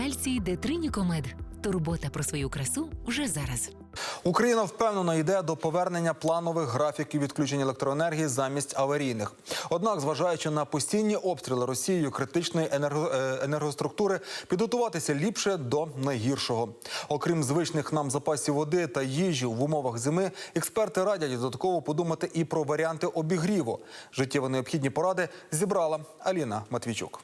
Кальцій Детринікомед. Турбота про свою красу вже зараз. Україна впевнено йде до повернення планових графіків відключення електроенергії замість аварійних. Однак, зважаючи на постійні обстріли Росією критичної енерго- е, енергоструктури, підготуватися ліпше до найгіршого. Окрім звичних нам запасів води та їжі в умовах зими, експерти радять додатково подумати і про варіанти обігріву. Життєво необхідні поради зібрала Аліна Матвійчук.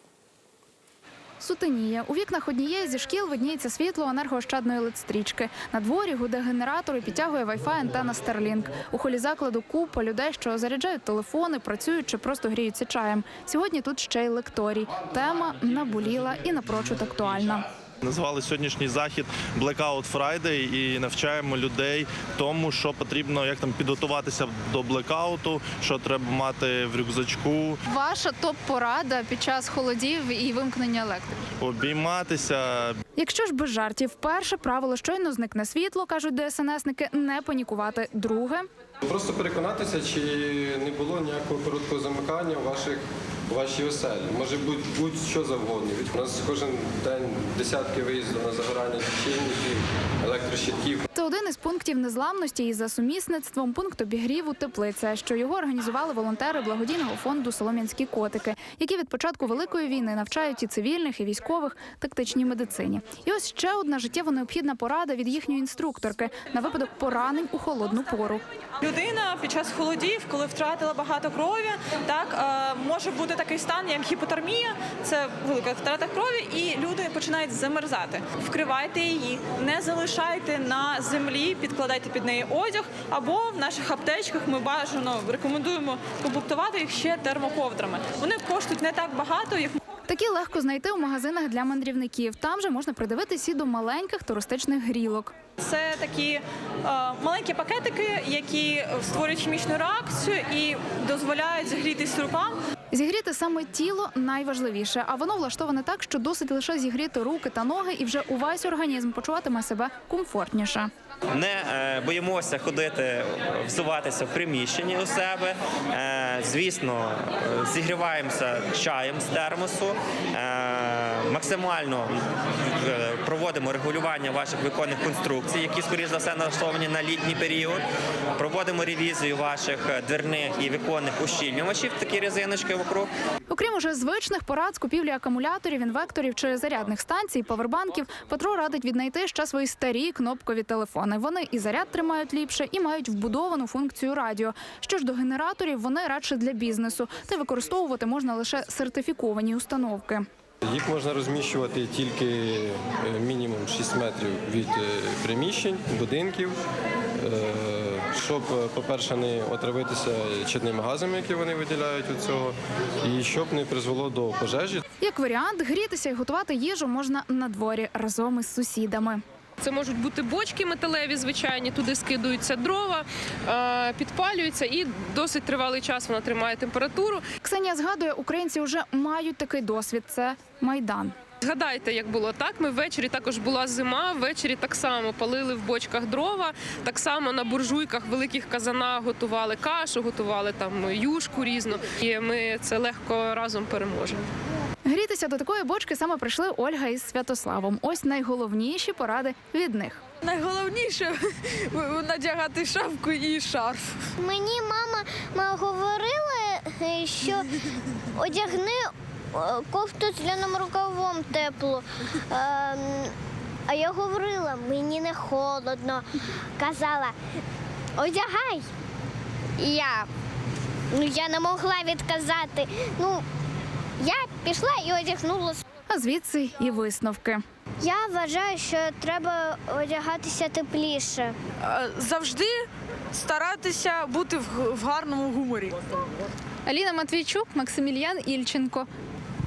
Сутеніє. У вікнах однієї зі шкіл видніється світло енергоощадної ледстрічки. На дворі гуде генератор і підтягує Wi-Fi антена Starlink. У холі закладу купа людей, що заряджають телефони, працюють чи просто гріються чаєм. Сьогодні тут ще й лекторій. Тема наболіла і напрочуд актуальна. Назвали сьогоднішній захід Blackout Friday і навчаємо людей тому, що потрібно як там підготуватися до блекауту, що треба мати в рюкзачку, Ваша топ-порада під час холодів і вимкнення електрики. обійматися, Якщо ж без жартів, перше правило щойно зникне світло, кажуть ДСНСники, не панікувати. Друге Просто переконатися, чи не було ніякого короткого замикання у ваших у вашій оселі. Може бути будь-що завгодно. У нас кожен день десятки виїздів на загорання лічильників, електрощитків. Це один із пунктів незламності і за сумісництвом пункт обігріву теплиця, що його організували волонтери благодійного фонду Солом'янські котики, які від початку великої війни навчають і цивільних, і військових тактичній медицині. І ось ще одна життєво необхідна порада від їхньої інструкторки на випадок поранень у холодну пору. Людина під час холодів, коли втратила багато крові, так е, може бути такий стан, як гіпотермія, це велика втрата крові, і люди починають замерзати. Вкривайте її, не залишайте на землі, підкладайте під неї одяг, або в наших аптечках ми бажано рекомендуємо комплектувати їх ще термоковдрами. Вони коштують не так багато, їх Такі легко знайти у магазинах для мандрівників. Там же можна придивитися і до маленьких туристичних грілок. Це такі е, маленькі пакетики, які створюють хімічну реакцію і дозволяють зігрітись рукам. Зігріти саме тіло найважливіше, а воно влаштоване так, що досить лише зігріти руки та ноги, і вже увесь організм почуватиме себе комфортніше. Не е, боїмося ходити, взуватися в приміщенні у себе. Е, звісно, зігріваємося чаєм з термосу. Е, максимально проводимо регулювання ваших віконних конструкцій, які, скоріш за все, налаштовані на літній період. Проводимо ревізію ваших дверних і віконних ущільнювачів, такі резиночки вокруг. Окрім уже звичних порад з купівлі акумуляторів, інвекторів чи зарядних станцій, павербанків, Петро радить віднайти ще свої старі кнопкові телефони. Вони і заряд тримають ліпше, і мають вбудовану функцію радіо. Що ж до генераторів, вони радше для бізнесу, та використовувати можна лише сертифіковані установки. Їх можна розміщувати тільки е, мінімум 6 метрів від е, приміщень, будинків, е, щоб, по-перше, не отравитися чадними газами, які вони виділяють від цього, і щоб не призвело до пожежі. Як варіант, грітися і готувати їжу можна на дворі разом із сусідами. Це можуть бути бочки металеві, звичайні, туди скидуються дрова, е, підпалюються і досить тривалий час вона тримає температуру. Ксенія згадує, українці вже мають такий досвід. Це майдан. Згадайте, як було так. Ми ввечері також була зима. Ввечері так само палили в бочках дрова, так само на буржуйках великих казанах готували кашу, готували там юшку різну. І ми це легко разом переможемо. Грітися до такої бочки саме прийшли Ольга із Святославом. Ось найголовніші поради від них. Найголовніше надягати шапку і шарф. Мені мама, говорила, е, що одягни е, кофту з ляним рукавом теплу. Ем, А я говорила, мені не холодно. Казала, одягай. І я, ну, я не могла відказати. Ну, я пішла і одягнула. А звідси і висновки. Я вважаю, що треба одягатися тепліше. Завжди старатися бути в в гарному гуморі. Аліна Матвійчук, Максимільян Ільченко.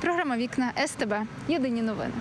Програма Вікна СТБ. Єдині новини.